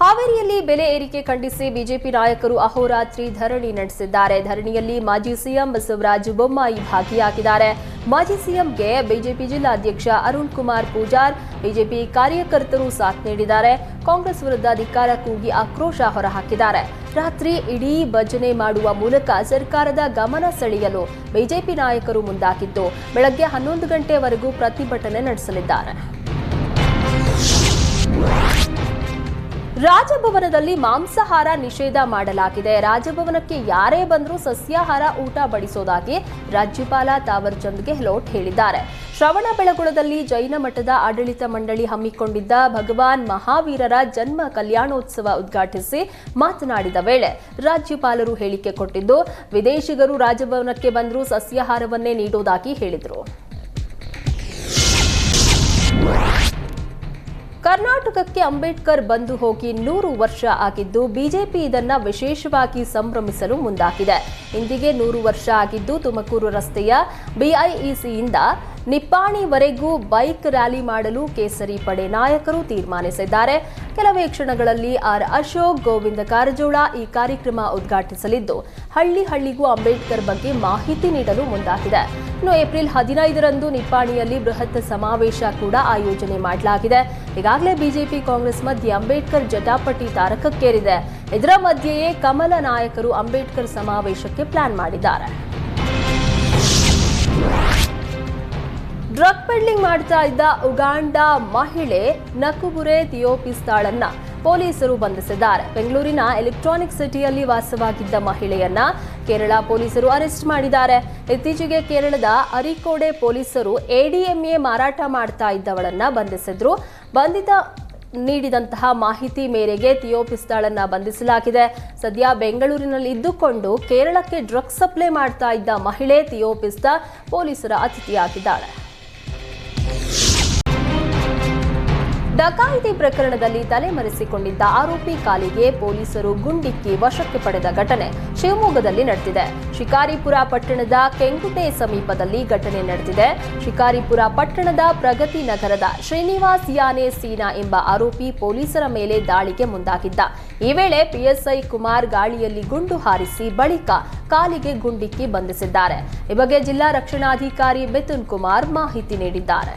ಹಾವೇರಿಯಲ್ಲಿ ಬೆಲೆ ಏರಿಕೆ ಖಂಡಿಸಿ ಬಿಜೆಪಿ ನಾಯಕರು ಅಹೋರಾತ್ರಿ ಧರಣಿ ನಡೆಸಿದ್ದಾರೆ. ಧರಣಿಯಲ್ಲಿ ಮಾಜಿ ಸಿಎಂ ಬಸವರಾಜ ಬೊಮ್ಮಾಯಿ ಭಾಗಿಯಾಗಿದ್ದಾರೆ. ಮಾಜಿ ಸಿಎಂಗೆ ಬಿಜೆಪಿ ಜಿಲ್ಲಾಧ್ಯಕ್ಷ ಅರುಣ್ ಕುಮಾರ್ ಪೂಜಾರ್, ಬಿಜೆಪಿ ಕಾರ್ಯಕರ್ತರು ಸಾಥ್ ನೀಡಿದ್ದಾರೆ. ಕಾಂಗ್ರೆಸ್ ವಿರುದ್ಧ ಅಧಿಕಾರ ಕೂಗಿ ಆಕ್ರೋಶ ಹೊರಹಾಕಿದ್ದಾರೆ. ರಾತ್ರಿ ಇಡೀ ಭಜನೆ ಮಾಡುವ ಮೂಲಕ ಸರ್ಕಾರದ ಗಮನ ಸೆಳೆಯಲು ಬಿಜೆಪಿ ನಾಯಕರು ಮುಂದಾಗಿದ್ದು, ಬೆಳಗ್ಗೆ ಹನ್ನೊಂದು ಗಂಟೆವರೆಗೂ ಪ್ರತಿಭಟನೆ ನಡೆಸಲಿದ್ದಾರೆ. ರಾಜಭವನದಲ್ಲಿ ಮಾಂಸಾಹಾರ ನಿಷೇಧ ಮಾಡಲಾಗಿದೆ. ರಾಜಭವನಕ್ಕೆ ಯಾರೇ ಬಂದರೂ ಸಸ್ಯಾಹಾರ ಊಟ ಬಡಿಸೋದಾಗಿ ರಾಜ್ಯಪಾಲ ತಾವರ್ ಚಂದ್ ಗೆಹ್ಲೋಟ್ ಹೇಳಿದ್ದಾರೆ ಶ್ರವಣಬೆಳಗೊಳದಲ್ಲಿ ಜೈನ ಮಠದ ಆಡಳಿತ ಮಂಡಳಿ ಹಮ್ಮಿಕೊಂಡಿದ್ದ ಭಗವಾನ್ ಮಹಾವೀರರ ಜನ್ಮ ಕಲ್ಯಾಣೋತ್ಸವ ಉದ್ಘಾಟಿಸಿ ಮಾತನಾಡಿದ ವೇಳೆ ರಾಜ್ಯಪಾಲರು ಹೇಳಿಕೆ ಕೊಟ್ಟಿದ್ದು, ವಿದೇಶಿಗರು ರಾಜಭವನಕ್ಕೆ ಬಂದರೂ ಸಸ್ಯಾಹಾರವನ್ನೇ ನೀಡೋದಾಗಿ ಹೇಳಿದರು. ಕರ್ನಾಟಕಕ್ಕೆ ಅಂಬೇಡ್ಕರ್ ಬಂದು ಹೋಗಿ ನೂರು ವರ್ಷ ಆಗಿದ್ದು ಬಿಜೆಪಿ ಇದನ್ನ ವಿಶೇಷವಾಗಿ ಸಂಭ್ರಮಿಸಲು ಮುಂದಾಗಿದೆ. ಇಂದಿಗೆ ನೂರು ವರ್ಷ ಆಗಿದ್ದು ತುಮಕೂರು ರಸ್ತೆಯ ಬಿಐಇಸಿಯಿಂದ ನಿಪ್ಪಾಣಿವರೆಗೂ ಬೈಕ್ ರ್ಯಾಲಿ ಮಾಡಲು ಕೇಸರಿ ಪಡೆ ನಾಯಕರು ತೀರ್ಮಾನಿಸಿದ್ದಾರೆ. ಕೆಲವೇ ಕ್ಷಣಗಳಲ್ಲಿ ಆರ್ ಅಶೋಕ್ ಗೋವಿಂದ ಕಾರಜೋಳ ಈ ಕಾರ್ಯಕ್ರಮ ಉದ್ಘಾಟಿಸಲಿದ್ದು, ಹಳ್ಳಿ ಹಳ್ಳಿಗೂ ಅಂಬೇಡ್ಕರ್ ಬಗ್ಗೆ ಮಾಹಿತಿ ನೀಡಲು ಮುಂದಾಗಿದೆ. ಇನ್ನು ಏಪ್ರಿಲ್ ಹದಿನೈದರಂದು ನಿಪ್ಪಾಣಿಯಲ್ಲಿ ಬೃಹತ್ ಸಮಾವೇಶ ಕೂಡ ಆಯೋಜನೆ ಮಾಡಲಾಗಿದೆ. ಈಗಾಗಲೇ ಬಿಜೆಪಿ ಕಾಂಗ್ರೆಸ್ ಮಧ್ಯೆ ಅಂಬೇಡ್ಕರ್ ಜಟಾಪಟಿ ತಾರಕಕ್ಕೇರಿದೆ. ಇದರ ಮಧ್ಯೆಯೇ ಕಮಲ ನಾಯಕರು ಅಂಬೇಡ್ಕರ್ ಸಮಾವೇಶಕ್ಕೆ ಪ್ಲಾನ್ ಮಾಡಿದ್ದಾರೆ. ಡ್ರಗ್ ಪೆಡ್ಲಿಂಗ್ ಮಾಡ್ತಾ ಇದ್ದ ಉಗಾಂಡ ಮಹಿಳೆ ನಕುಬುರೆ ಥಿಯೋಪಿಸ್ತಾಳನ್ನ ಪೊಲೀಸರು ಬಂಧಿಸಿದ್ದಾರೆ. ಬೆಂಗಳೂರಿನ ಎಲೆಕ್ಟ್ರಾನಿಕ್ ಸಿಟಿಯಲ್ಲಿ ವಾಸವಾಗಿದ್ದ ಮಹಿಳೆಯನ್ನ ಕೇರಳ ಪೊಲೀಸರು ಅರೆಸ್ಟ್ ಮಾಡಿದ್ದಾರೆ. ಇತ್ತೀಚೆಗೆ ಕೇರಳದ ಅರಿಕೋಡೆ ಪೊಲೀಸರು ಎಡಿಎಂಎ ಮಾರಾಟ ಮಾಡ್ತಾ ಇದ್ದವಳನ್ನ ಬಂಧಿಸಿದ್ರು. ಬಂಧಿತ ನೀಡಿದಂತಹ ಮಾಹಿತಿ ಮೇರೆಗೆ ಥಿಯೋಪಿಸ್ತಾಳನ್ನ ಬಂಧಿಸಲಾಗಿದೆ. ಸದ್ಯ ಬೆಂಗಳೂರಿನಲ್ಲಿ ಇದ್ದುಕೊಂಡು ಕೇರಳಕ್ಕೆ ಡ್ರಗ್ಸ್ ಸಪ್ಲೈ ಮಾಡ್ತಾ ಇದ್ದ ಮಹಿಳೆ ಥಿಯೋಪಿಸ್ತಾ ಪೊಲೀಸರ ಅತಿಥಿಯಾಗಿದ್ದಾಳೆ. ಡಕಾಯಿತಿ ಪ್ರಕರಣದಲ್ಲಿ ತಲೆಮರೆಸಿಕೊಂಡಿದ್ದ ಆರೋಪಿ ಕಾಲಿಗೆ ಪೊಲೀಸರು ಗುಂಡಿಕ್ಕಿ ವಶಕ್ಕೆ ಪಡೆದ ಘಟನೆ ಶಿವಮೊಗ್ಗದಲ್ಲಿ ನಡೆದಿದೆ. ಶಿಕಾರಿಪುರ ಪಟ್ಟಣದ ಕೆಂಕುಟೆ ಸಮೀಪದಲ್ಲಿ ಘಟನೆ ನಡೆದಿದೆ. ಶಿಕಾರಿಪುರ ಪಟ್ಟಣದ ಪ್ರಗತಿ ನಗರದ ಶ್ರೀನಿವಾಸ್ ಯಾನೆ ಸೀನಾ ಎಂಬ ಆರೋಪಿ ಪೊಲೀಸರ ಮೇಲೆ ದಾಳಿಗೆ ಮುಂದಾಗಿದ್ದ. ಈ ವೇಳೆ ಪಿಎಸ್ಐ ಕುಮಾರ್ ಗಾಳಿಯಲ್ಲಿ ಗುಂಡು ಹಾರಿಸಿ ಬಳಿಕ ಕಾಲಿಗೆ ಗುಂಡಿಕ್ಕಿ ಬಂಧಿಸಿದ್ದಾರೆ. ಈ ಬಗ್ಗೆ ಜಿಲ್ಲಾ ರಕ್ಷಣಾಧಿಕಾರಿ ಮಿಥುನ್ ಕುಮಾರ್ ಮಾಹಿತಿ ನೀಡಿದ್ದಾರೆ.